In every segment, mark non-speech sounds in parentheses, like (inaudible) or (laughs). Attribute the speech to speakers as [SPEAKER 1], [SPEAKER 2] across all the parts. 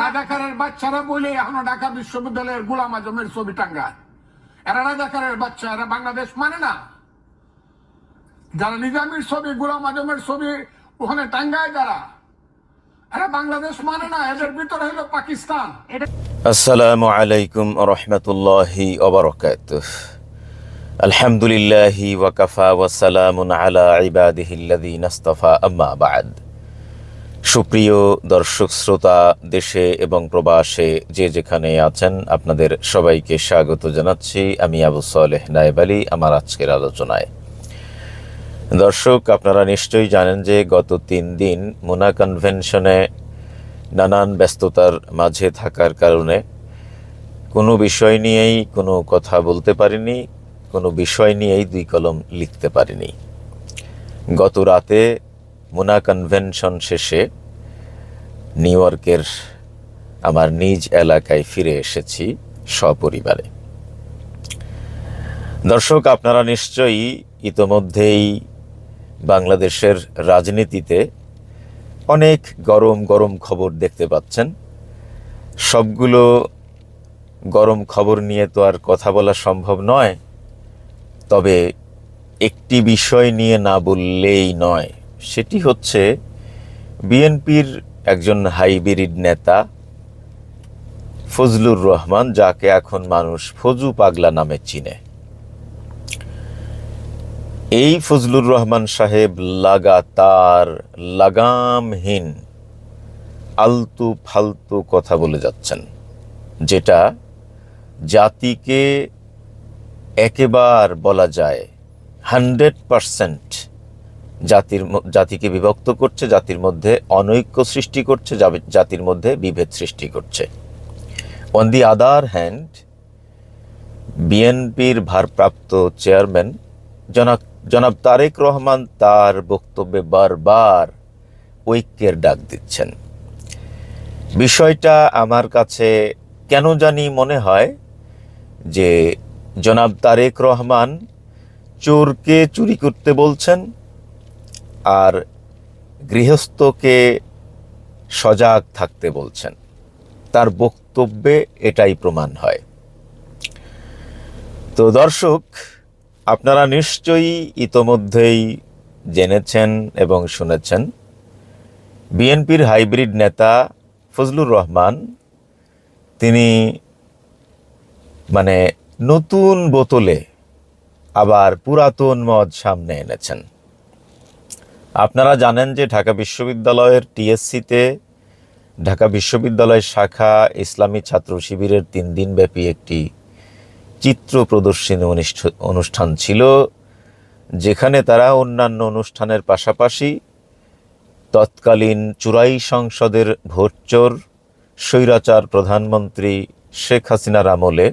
[SPEAKER 1] রাজাকারের বাচ্চারা বলে এখনও ঢাকা বিশ্ববিদ্যালয়ের গোলাম আজমের ছবি টাঙ্গায়। এরা রাজাকারের বাচ্চা এরা বাংলাদেশ মানে না। যারা নিজামীর ছবি গোলাম আজমের ছবি ওখানে টাঙ্গায় যারা এরা বাংলাদেশ মানে না এদের ভিতরে হলো পাকিস্তান।
[SPEAKER 2] আসসালামু আলাইকুম রহমতুল্লাহি ওবরকাত আলহামদুলিল্লাহি ওয়াকাফা ওয়াসালামুন আলা ইবাদিহিল্লাযীনা ইসতাফা আম্মা বাদ। সুপ্রিয় দর্শক শ্রোতা, দেশে এবং প্রবাসে যে যেখানে আছেন, আপনাদের সবাইকে স্বাগত জানাচ্ছি। আমি আবু সালেহ নায়েব আলী, আমার আজকের আলোচনায়। দর্শক, আপনারা নিশ্চয়ই জানেন যে গত তিন দিন মুনা কনভেনশনে নানান ব্যস্ততার মাঝে থাকার কারণে কোনো বিষয় নিয়েই কোনো কথা বলতে পারিনি, কোনো বিষয় নিয়েই দুই কলম লিখতে পারিনি। গত রাতে মুনা কনভেনশন শেষে নিউ ইয়র্কের আমার নিজ এলাকায় ফিরে এসেছি সপরিবারে। দর্শক, আপনারা নিশ্চয়ই ইতোমধ্যেই বাংলাদেশের রাজনীতিতে অনেক গরম গরম খবর দেখতে পাচ্ছেন। সবগুলো গরম খবর নিয়ে তো আর কথা বলা সম্ভব নয়, তবে একটি বিষয় নিয়ে না বললেই নয়। সেটি হচ্ছে বিএনপির একজন হাইব্রিড নেতা ফজলুর রহমান, যাকে এখন মানুষ ফজু পাগলা নামে চিনে। এই ফজলুর রহমান সাহেব লাগাতার লাগামহীন, আলতু ফালতু কথা বলে যাচ্ছেন, যেটা জাতিকে একেবার বলা যায় হান্ড্রেড পারসেন্ট জাতির জাতিকে বিভক্ত করছে, জাতির মধ্যে অনৈক্য সৃষ্টি করছে জাতির মধ্যে বিভেদ সৃষ্টি করছে। অন দি আদার হ্যান্ড বিএনপির ভারপ্রাপ্ত চেয়ারম্যান জনাব জনাব তারেক রহমান তার বক্তব্যে বারবার ঐক্যের ডাক দিচ্ছেন। বিষয়টা আমার কাছে কেন জানি মনে হয় যে জনাব তারেক রহমান চোরকে চুরি করতে বলছেন আর গৃহস্থকে সজাগ থাকতে বলছেন। তার বক্তব্যে এটাই প্রমাণ হয়। তো দর্শক, আপনারা নিশ্চয়ই ইতোমধ্যেই জেনেছেন এবং শুনেছেন, বিএনপির হাইব্রিড নেতা ফজলুর রহমান, তিনি মানে নতুন বোতলে আবার পুরাতন মদ সামনে এনেছেন। আপনারা জানেন যে ঢাকা বিশ্ববিদ্যালয়ের টিএসসিতে, ঢাকা বিশ্ববিদ্যালয় শাখা ইসলামী ছাত্র শিবিরের তিন দিনব্যাপী একটি চিত্র প্রদর্শনী অনুষ্ঠ- অনুষ্ঠান ছিল, যেখানে তারা অন্যান্য অনুষ্ঠানের পাশাপাশি তৎকালীন চুরাই সংসদের ভোটচোর স্বৈরাচার প্রধানমন্ত্রী শেখ হাসিনার আমলে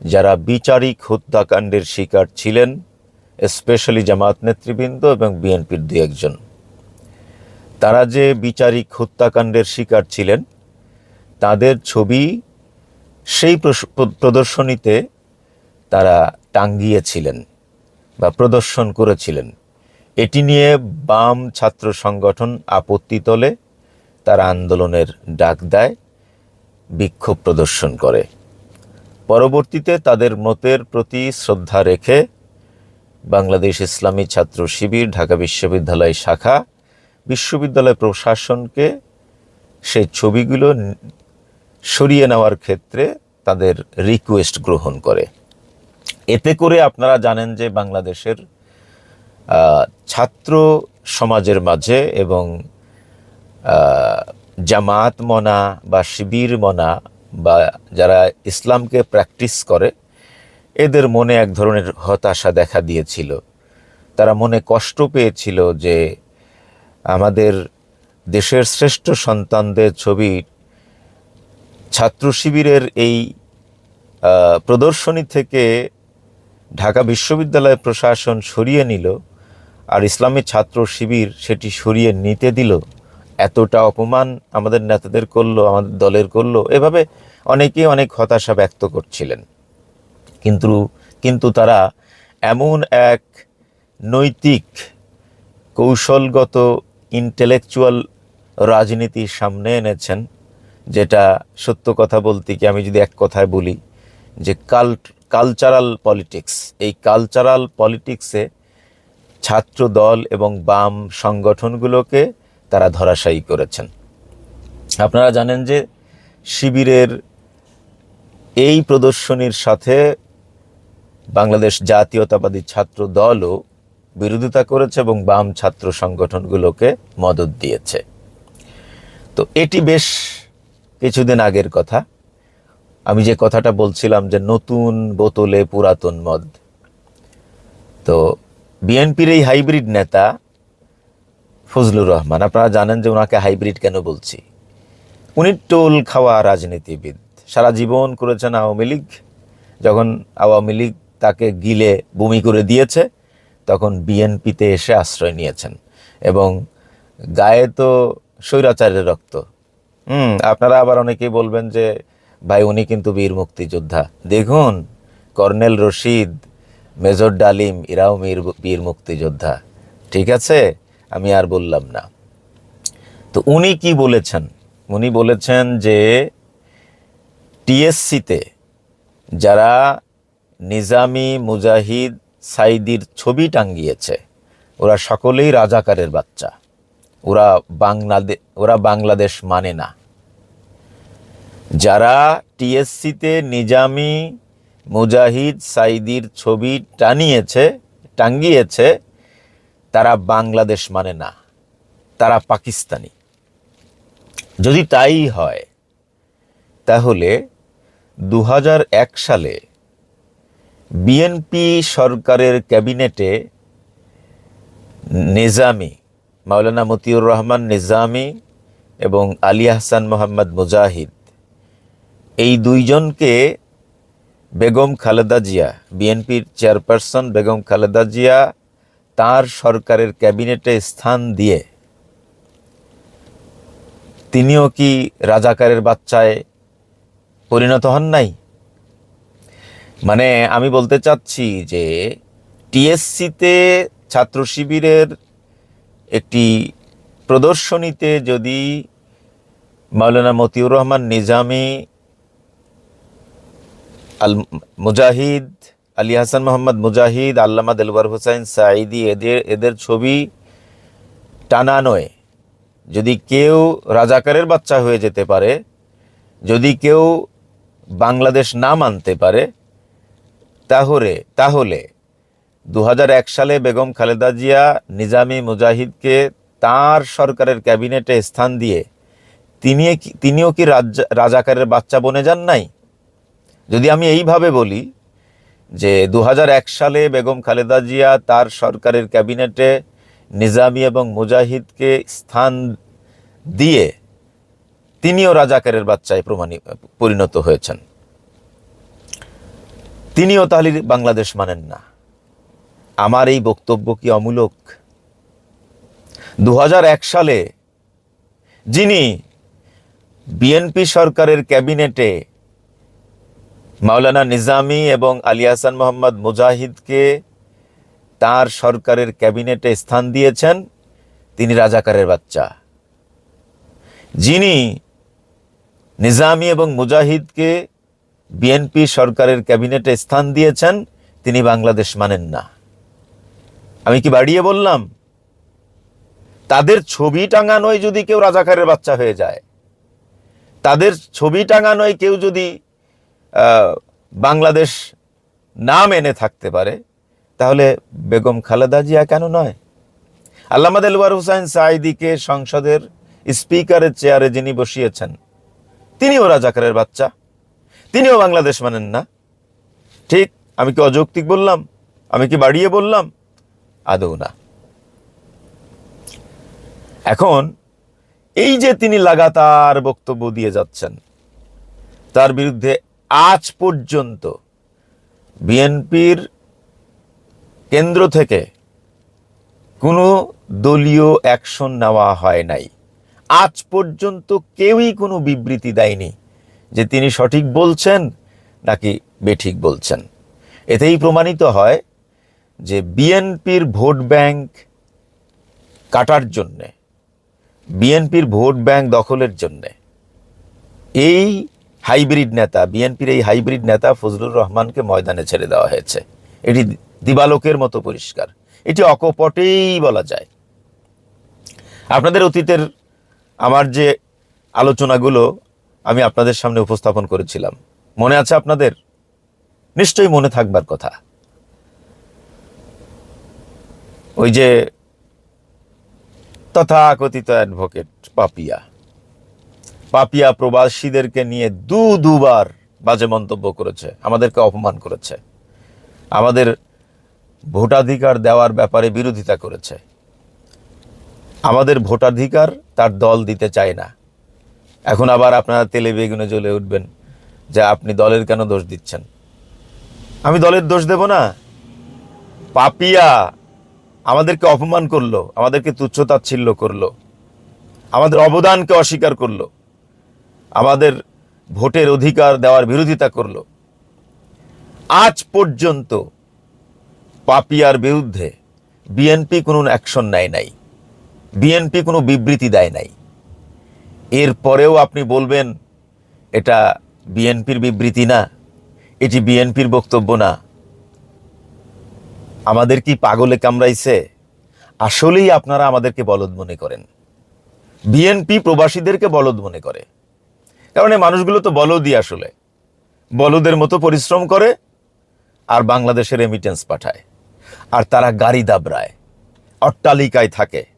[SPEAKER 2] যারা বিচারিক হত্যাকাণ্ডের শিকার ছিলেন স্পেশালি জামাত নেতৃবৃন্দ এবং বিএনপির দু একজন। তারা যে বিচারিক হত্যাকাণ্ডের শিকার ছিলেন, তাদের ছবি সেই প্রদর্শনীতে তারা টাঙ্গিয়েছিলেন বা প্রদর্শন করেছিলেন। এটি নিয়ে বাম ছাত্র সংগঠন আপত্তি তোলে, তারা আন্দোলনের ডাক দেয়, বিক্ষোভ প্রদর্শন করে। পরবর্তীতে তাদের মতের প্রতি শ্রদ্ধা রেখে বাংলাদেশ ইসলামী ছাত্র শিবির, ঢাকা বিশ্ববিদ্যালয় শাখা, বিশ্ববিদ্যালয় প্রশাসনকে সেই ছবিগুলো সরিয়ে নেওয়ার ক্ষেত্রে তাদের রিকোয়েস্ট গ্রহণ করে। এতে করে আপনারা জানেন যে বাংলাদেশের ছাত্র সমাজের মাঝে এবং জামাত মনা বা শিবির মনা বা যারা ইসলামকে প্র্যাকটিস করে এদের মনে এক ধরনের হতাশা দেখা দিয়েছিল। তারা মনে কষ্ট পেয়েছিল যে আমাদের দেশের শ্রেষ্ঠ সন্তানদের ছবি ছাত্র শিবিরের এই প্রদর্শনী থেকে ঢাকা বিশ্ববিদ্যালয় প্রশাসন সরিয়ে নিল আর ইসলামী ছাত্র শিবির সেটি সরিয়ে নিতে দিল। এতটা অপমান আমাদের নেতাদের করল, আমাদের দলের করল। এভাবে অনেকেই অনেক হতাশা ব্যক্ত করছিলেন। কিন্তু কিন্তু তারা এমন এক নৈতিক, কৌশলগত ইন্টেলেকচুয়াল রাজনীতির সামনে এনেছেন, যেটা সত্য কথা বলতে কি আমি যদি এক কথায় বলি, যে কাল্ট কালচারাল পলিটিক্স এই কালচারাল পলিটিক্সে ছাত্র দল এবং বাম সংগঠনগুলোকে তারা ধরাশায়ী করেছেন। আপনারা জানেন যে শিবিরের এই প্রদর্শনীর সাথে বাংলাদেশ জাতীয়তাবাদী ছাত্র দলও বিরোধিতা করেছে এবং বাম ছাত্র সংগঠনগুলোকে মদত দিয়েছে। তো এটি বেশ কিছুদিন আগের কথা। আমি যে কথাটা বলছিলাম যে নতুন বোতলে পুরাতন মদ। তো বিএনপির এই হাইব্রিড নেতা ফজলুর রহমান, আপনারা জানেন যে ওনাকে হাইব্রিড কেন বলছি? উনি টোল খাওয়া রাজনীতিবিদ। সারা জীবন করেছেন আওয়ামী লীগ। যখন আওয়ামী লীগ তাকে গিলে বমি করে দিয়েছে, তখন বিএনপিতে এসে আশ্রয় নিয়েছেন। এবং গায়ে তো স্বৈরাচারের রক্ত। হুম, আপনারা আবার অনেকেই বলবেন যে, ভাই, উনি কিন্তু বীর মুক্তিযোদ্ধা। দেখুন, কর্নেল রশিদ, মেজর ডালিম, এরাও বীর বীর মুক্তিযোদ্ধা। ঠিক আছে? আমি আর বললাম না। তো উনি কি বলেছেন? উনি বলেছেন যে, টিএসসিতে যারা নিজামি মুজাহিদ সাইদির ছবি টাঙ্গিয়েছে ওরা সকলেই রাজাকারের বাচ্চা। ওরা বাংলাদেশ ওরা বাংলাদেশ মানে না। যারা টিএসসিতে নিজামি মুজাহিদ সাইদির ছবি টানিয়েছে টাঙ্গিয়েছে তারা বাংলাদেশ মানে না। তারা পাকিস্তানি। যদি তাই হয়, তাহলে দু হাজার এক সালে বিএনপি সরকারের ক্যাবিনেটে নিজামি, মাওলানা মতিউর রহমান নিজামি এবং আলী হাসান মোহাম্মদ মুজাহিদ, এই দুইজনকে বেগম খালেদা জিয়া, বিএনপির চেয়ারপারসন বেগম খালেদা জিয়া তার সরকারের ক্যাবিনেটে স্থান দিয়ে তিনিও কি রাজাকারের বাচ্চায় পরিণত হন নাই? মানে আমি বলতে চাচ্ছি যে টিএসসিতে ছাত্র শিবিরের একটি প্রদর্শনীতে যদি মাওলানা মতিউর রহমান নিজামি আল মুজাহিদ, আলী হাসান মোহাম্মদ মুজাহিদ, আল্লামা দেলবার হোসাইন সাঈদি এদের এদের ছবি টানানোয় যদি কেউ রাজাকারের বাচ্চা হয়ে যেতে পারে, যদি কেউ বাংলাদেশ না মানতে পারে তাহলে তাহলে। দু হাজার এক সালে বেগম খালেদা জিয়া নিজামি মুজাহিদকে তার সরকারের ক্যাবিনেটে স্থান দিয়ে তিনি তিনিও কি রাজ- রাজাকারের বাচ্চা বনে যান নাই? যদি আমি এইভাবে বলি যে দু হাজার এক সালে বেগম খালেদা জিয়া তার সরকারের ক্যাবিনেটে নিজামি এবং মুজাহিদকে স্থান দিয়ে তিনিও রাজাকারের বাচ্চায় প্রমাণী, পরিণত হয়েছেন। তিনিও তাহলে বাংলাদেশ মানেন না। আমার এই বক্তব্য কি অমূলক? দু হাজার এক সালে যিনি বিএনপি সরকারের ক্যাবিনেটে মাওলানা নিজামি এবং আলী হাসান মোহাম্মদ মুজাহিদকে তার সরকারের ক্যাবিনেটে স্থান দিয়েছেন, তিনি রাজাকারের বাচ্চা। যিনি নিজামি এবং মুজাহিদকে বিএনপি সরকারের ক্যাবিনেটে স্থান দিয়েছেন, তিনি বাংলাদেশ মানেন না। আমি কি বাড়িয়ে বললাম? তাদের ছবি টাঙানোয় যদি কেউ রাজাকারের বাচ্চা হয়ে যায়, তাদের ছবি টাঙানোয় কেউ যদি বাংলাদেশ না মেনে থাকতে পারে, তাহলে বেগম খালেদা জিয়া কেন নয়? আল্লামা দেলওয়ার হুসাইন সাইদিকে সংসদের স্পিকারের চেয়ারে যিনি বসিয়েছেন, তিনিও রাজাকারের বাচ্চা। তিনিও বাংলাদেশ মানেন না। ঠিক, আমি কি অযৌক্তিক বললাম? আমি কি বাড়িয়ে বললাম? আদৌ না। এখন, এই যে তিনি লাগাতার বক্তব্য দিয়ে যাচ্ছেন, তার বিরুদ্ধে আজ পর্যন্ত বিএনপির কেন্দ্র থেকে কোনো দলীয় অ্যাকশন নেওয়া হয় নাই। আজ পর্যন্ত কেউই কোনো বিবৃতি দেয়নি। যে তিনি সঠিক বলছেন নাকি বেঠিক বলছেন। এতেই প্রমাণিত হয় যে বিএনপির ভোট ব্যাংক কাটার জন্যে, বিএনপির ভোট ব্যাংক দখলের জন্যে, এই হাইব্রিড নেতা, বিএনপির এই হাইব্রিড নেতা ফজলুর রহমানকে ময়দানে ছেড়ে দেওয়া হয়েছে। এটি দিবালোকের মতো পরিষ্কার। এটি অকপটেই বলা যায়। আপনাদের অতীতের আমার যে আলোচনাগুলো আমি আপনাদের সামনে উপস্থাপন করেছিলাম। মনে আছে আপনাদের? নিশ্চয়ই মনে থাকবার কথা। ওই যে তথা তথাকথিত অ্যাডভোকেট পাপিয়া। পাপিয়া প্রবাসীদেরকে নিয়ে দু দুবার বাজে মন্তব্য করেছে, আমাদেরকে অপমান করেছে। আমাদের ভোটাধিকার দেওয়ার ব্যাপারে বিরোধিতা করেছে। আমাদের ভোটাধিকার তার দল দিতে চায় না। এখন আবার আপনারা তেলে বেগুনে জ্বলে উঠবেন যে আপনি দলের কেন দোষ দিচ্ছেন? আমি দলের দোষ দেব না। পাপিয়া আমাদেরকে অপমান করল, আমাদেরকে তুচ্ছতাচ্ছিল্য করল, আমাদের অবদানকে অস্বীকার করল, আমাদের ভোটের অধিকার দেওয়ার বিরোধিতা করল। আজ পর্যন্ত পাপিয়ার বিরুদ্ধে বিএনপি কোনো অ্যাকশন নেয় নাই, বিএনপি কোনো বিবৃতি দেয় নাই। এরপরেও আপনি বলবেন, এটা বিএনপির বিবৃতি না, এটি বিএনপির বক্তব্য না। আমাদের কি পাগলে কামড়াইছে? আসলেই আপনারা আমাদেরকে বলদ মনে করেন। বিএনপি প্রবাসীদেরকে বলদ মনে করে। কারণ এই মানুষগুলো তো বলদই আসলে। বলদের মতো পরিশ্রম করে আর বাংলাদেশে রেমিটেন্স পাঠায়। আর তারা গাড়ি দাবড়ায়, অট্টালিকায় থাকে।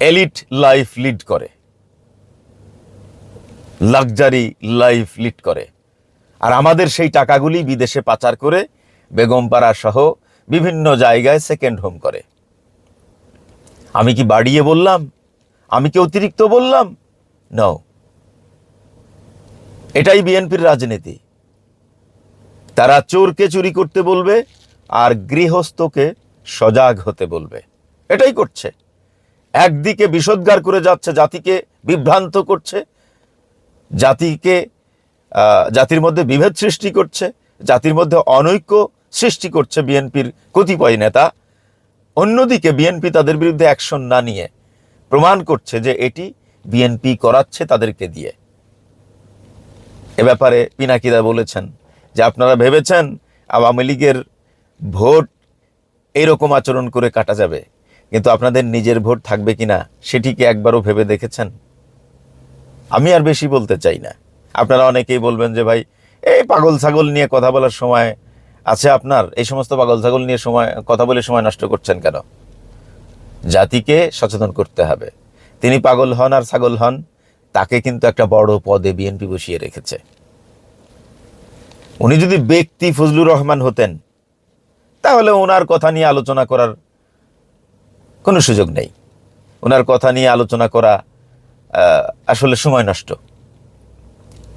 [SPEAKER 2] এলিট লাইফ লিড করে। লাক্সারি লাইফ লিড করে। আর আমাদের সেই টাকাগুলি বিদেশে পাচার করে বেগমপাড়া সহ বিভিন্ন জায়গায় সেকেন্ড হোম করে। আমি কি বাড়িয়ে বললাম? আমি কি অতিরিক্ত বললাম? নাও এটাই বিএনপির রাজনীতি। তারা চোরকে চুরি করতে বলবে আর গৃহস্থকে সজাগ হতে বলবে। এটাই করছে। একদিকে বিষোদ্গার করে যাচ্ছে, জাতিকে বিভ্রান্ত করছে, জাতিকে জাতির মধ্যে বিভেদ সৃষ্টি করছে, জাতির মধ্যে অনৈক্য সৃষ্টি করছে বিএনপির কতিপয় নেতা। অন্যদিকে বিএনপি তাদের বিরুদ্ধে অ্যাকশন না নিয়ে প্রমাণ করছে যে এটি বিএনপি করাচ্ছে তাদেরকে দিয়ে। এ ব্যাপারে পিনাকিদা বলেছেন যে আপনারা ভেবেছেন আওয়ামী লীগের ভোট এরকম আচরণ করে কাটা যাবে। কিন্তু আপনাদের নিজের ভোট থাকবে কিনা সেটিকে একবারও ভেবে দেখেছেন? আমি আর বেশি বলতে চাই না। আপনারা অনেকেই বলবেন যে, ভাই, এই পাগল ছাগল নিয়ে কথা বলার সময় আছে আপনার, এই সমস্ত পাগল ছাগল নিয়ে সময়, কথা বলে সময় নষ্ট করছেন কেন? জাতিকে সচেতন করতে হবে। তিনি পাগল হন আর ছাগল হন, তাকে কিন্তু একটা বড় পদে বিএনপি বসিয়ে রেখেছে। উনি যদি ব্যক্তি ফজলুর রহমান হতেন, তাহলে ওনার কথা নিয়ে আলোচনা করার কোনো সুযোগ নেই। ওনার কথা নিয়ে আলোচনা করা আসলে সময় নষ্ট।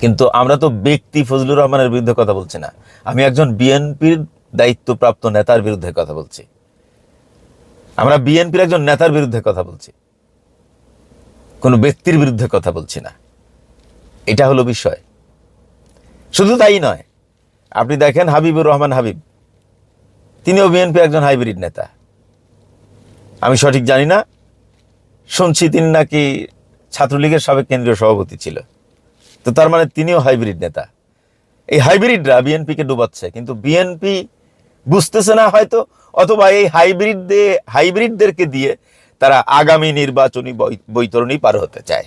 [SPEAKER 2] কিন্তু আমরা তো ব্যক্তি ফজলুর রহমানের বিরুদ্ধে কথা বলছি না। আমি একজন বিএনপির দায়িত্বপ্রাপ্ত নেতার বিরুদ্ধে কথা বলছি। আমরা বিএনপির একজন নেতার বিরুদ্ধে কথা বলছি। কোনো ব্যক্তির বিরুদ্ধে কথা বলছি না। এটা হলো বিষয়। শুধু তাই নয়, আপনি দেখেন হাবিবুর রহমান হাবিব, তিনিও বিএনপি একজন হাইব্রিড নেতা। আমি সঠিক জানি না। শুনছি তিনি নাকি ছাত্রলীগের সাবেক কেন্দ্রীয় সভাপতি ছিল। তো তার মানে তিনিও হাইব্রিড নেতা। এই হাইব্রিডরা বিএনপিকে ডুবাচ্ছে, কিন্তু বিএনপি বুঝতেছে না হয়তো, অথবা এই হাইব্রিড, হাইব্রিডদেরকে দিয়ে তারা আগামী নির্বাচনী বৈতরণী পার হতে চায়।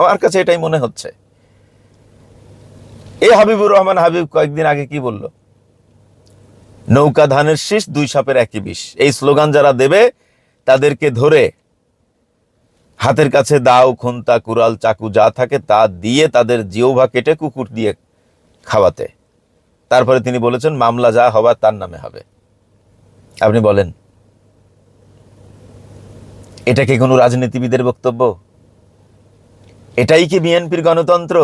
[SPEAKER 2] আমার কাছে এটাই মনে হচ্ছে। এই হাবিবুর রহমান হাবিব কয়েকদিন আগে কি বলল? নৌকা ধানের শীষ দুই সাপের একই বিষ। এই স্লোগান যারা দেবে তাদেরকে ধরে হাতের কাছে দাও, খুন্তা, কুড়াল, চাকু যা থাকে তা দিয়ে তাদের জিওভা কেটে কুকুর দিয়ে খাওয়াতে। তারপরে তিনি বলেছেন, মামলা যা হবার তার নামে হবে। আপনি বলেন, এটা কি কোনো রাজনীতিবিদের বক্তব্য? এটাই কি বিএনপির গণতন্ত্র?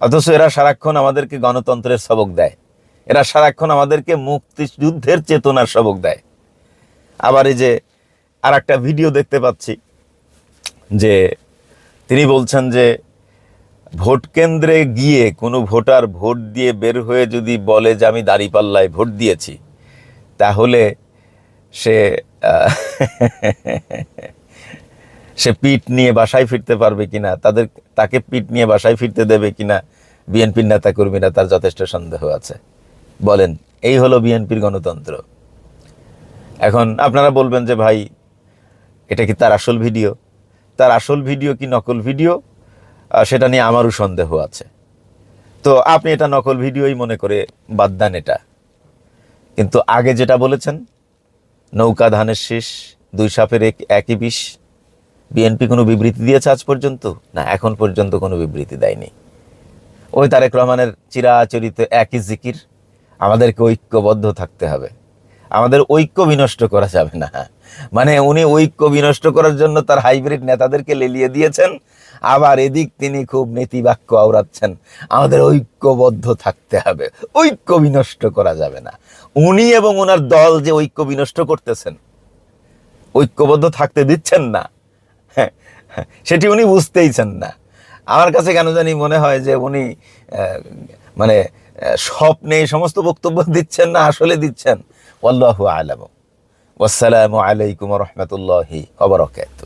[SPEAKER 2] অথচ এরা সারাক্ষণ আমাদেরকে গণতন্ত্রের সবক দেয়। এরা সারাক্ষণ আমাদেরকে মুক্তিযুদ্ধের চেতনার সবক দেয়। আবার এই যে আর একটা ভিডিও দেখতে পাচ্ছি, যে তিনি বলছেন যে, ভোট কেন্দ্রে গিয়ে কোনো ভোটার ভোট দিয়ে বের হয়ে যদি বলে যে আমি দাঁড়িপাল্লায় ভোট দিয়েছি, তাহলে সে (laughs) সে পিঠ নিয়ে বাসায় ফিরতে পারবে কিনা তাদের, তাকে পিঠ নিয়ে বাসায় ফিরতে দেবে কিনা বিএনপির নেতা কর্মীরা তার যথেষ্ট সন্দেহ আছে। বলেন, এই হলো বিএনপির গণতন্ত্র। এখন আপনারা বলবেন যে ভাই, এটা কি তার আসল ভিডিও? তার আসল ভিডিও কি নকল ভিডিও? সেটা নিয়ে আমারও সন্দেহ আছে। তো আপনি এটা নকল ভিডিওই মনে করে বাদ দেন এটা। কিন্তু আগে যেটা বলেছেন, নৌকা ধানের শেষ, দুই সাপের এক একই বিষ, বিএনপি কোনো বিবৃতি দিয়েছে আজ পর্যন্ত? না, এখন পর্যন্ত কোনো বিবৃতি দেয়নি। ওই তারেক রহমানের চিরাচরিত একই জিকির আমাদেরকে ঐক্যবদ্ধ থাকতে হবে। আমাদের ঐক্য বিনষ্ট করা যাবে না। মানে উনি ঐক্য বিনষ্ট করার জন্য তার হাইব্রিড নেতাদেরকে লেলিয়ে দিয়েছেন। আবার এদিক তিনি খুব নীতিবাক্য আওড়াচ্ছেন। আমাদের ঐক্যবদ্ধ থাকতে হবে। ঐক্য বিনষ্ট করা যাবে না। উনি এবং ওনার দল যে ঐক্য বিনষ্ট করতেছেন ঐক্যবদ্ধ থাকতে দিচ্ছেন না। হ্যাঁ, সেটি উনি বুঝতেইছেন না। আমার কাছে কেন জানি মনে হয় যে উনি মানে স্বপ্নে এই সমস্ত বক্তব্য দিচ্ছেন না আসলে দিচ্ছেন। আল্লাহু আলাম আসসালামু আলাইকুম রহমতুল্লাহি অবরকাত